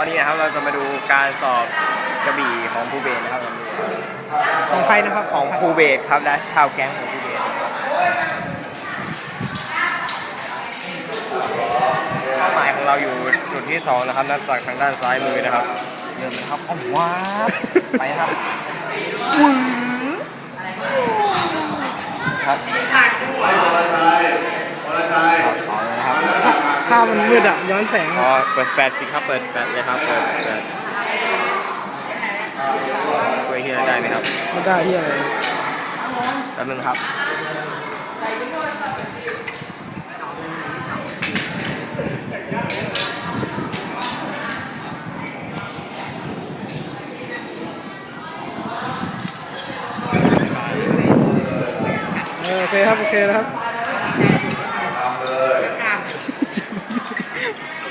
ตอนนี้นะครับเราจะมาดูการสอบกระบี่ของภูเบศนะครับของใครนะครับของภูเบศครับและชาวแก๊งของภูเบศเป้าหมายของเราอยู่จุดที่สองนะครับนับจากทางด้านซ้ายมือนะครับเดินนะครับอ้อมว้าบไปครับครับครับเอาเลยนะครับภาพมันมืดอะย้อนแสงอ๋อะอเปิดแฟลชสิครับ เปิดแฟลชเลยครับ เปิดแฟลชช่วยที่เราได้ไหมครับไม่ได้ที่อะไรแป๊บนึงครับ เออโอเคครับโอเคนะครับ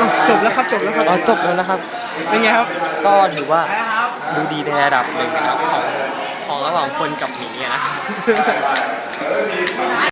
อ้าวจบแล้วครับจบแล้วครับ อ๋อจบแล้วนะครับ เป็นไงครับ ก็ถือว่าดูดีในระดับหนึ่งนะครับของของระหว่างคนกับหมีอะนะ